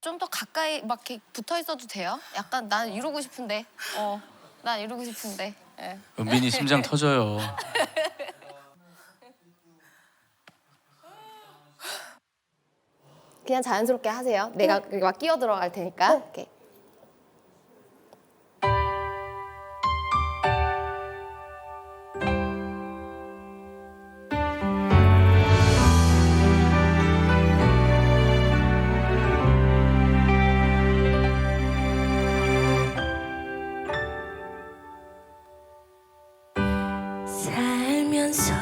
좀 더 가까이 막 이렇게 붙어 있어도 돼요? 약간 난 이러고 싶은데. 어, 난 이러고 싶은데. 예. 은빈이 심장 터져요. 그냥 자연스럽게 하세요. 내가 막 끼어 들어갈 테니까. 이렇게. 살면서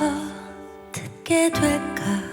듣게 될까?